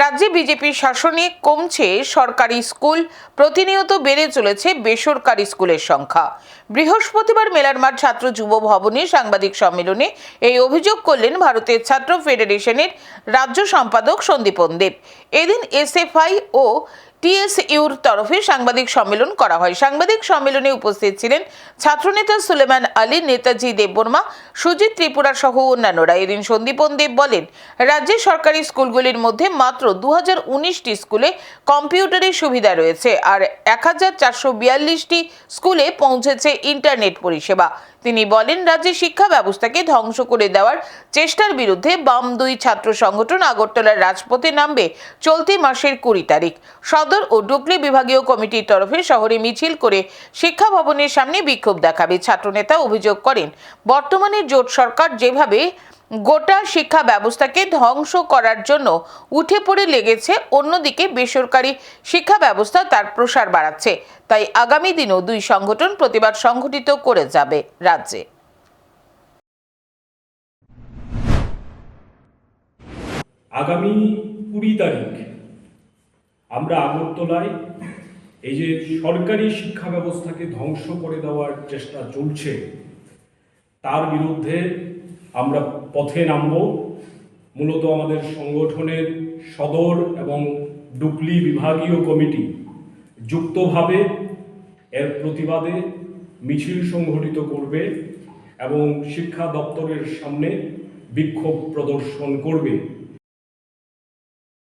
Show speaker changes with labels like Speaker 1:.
Speaker 1: রাজ্যে বিজেপির শাসনে কমছে সরকারি স্কুল, প্রতিনিয়ত বেড়ে চলেছে বেসরকারি স্কুলের সংখ্যা। বৃহস্পতিবার মেলারমার ছাত্র যুব ভবনে সাংবাদিক সম্মেলনে এই অভিযোগ করলেন ভারতের ছাত্র ফেডারেশনের রাজ্য সম্পাদক সন্দীপন দেব এদিন এসএফআই ও টিএসইউর তরফে সাংবাদিক সম্মেলন করা হয়। সাংবাদিক সম্মেলনে উপস্থিত ছিলেন ছাত্রনেতা সুলেমান আলী, নেতাজি দেববর্মা, সুজিত ত্রিপুরা সহ অন্যান্যরা। এদিন সন্দীপন দেব বলেন, রাজ্যের সরকারি স্কুলগুলির মধ্যে মাত্র দু উনিশটি স্কুলে কম্পিউটারের সুবিধা রয়েছে, আর এক স্কুলে পৌঁছেছে ইন্টারনেট পরিষেবা। তিনি বলেন, রাজ্যে শিক্ষা ব্যবস্থাকে ধ্বংস করে দেওয়ার চেষ্টার বিরুদ্ধে বাম দুই ছাত্র সংগঠন আগরতলার রাজপথে নামবে চলতি মাসের কুড়ি তারিখ। সদর ও ডুকলি বিভাগীয় কমিটির তরফে শহরে মিছিল করে শিক্ষা ভবনের সামনে বিক্ষোভ দেখাবে। ছাত্রনেতা অভিযোগ করেন, বর্তমানে জোট সরকার যেভাবে গোটা শিক্ষা ব্যবস্থাকে ধ্বংস করার জন্য উঠে পড়ে লেগেছে, অন্যদিকে বেসরকারি শিক্ষা ব্যবস্থা তার প্রসার বাড়াচ্ছে। তাই আগামী দিনেও দুই সংগঠন প্রতিবাদ সংঘটিত করে যাবে রাজ্যে।
Speaker 2: আগামী কুড়ি তারিখ আমরা আগরতলায় এই যে সরকারি শিক্ষা ব্যবস্থাকে ধ্বংস করে দেওয়ার চেষ্টা চলছে, তার বিরুদ্ধে আমরা পথে নামব। মূলত আমাদের সংগঠনের সদর এবং ডুকলি বিভাগীয় কমিটি যুক্তভাবে এর প্রতিবাদে মিছিল সংঘটিত করবে এবং শিক্ষা দপ্তরের সামনে বিক্ষোভ প্রদর্শন করবে।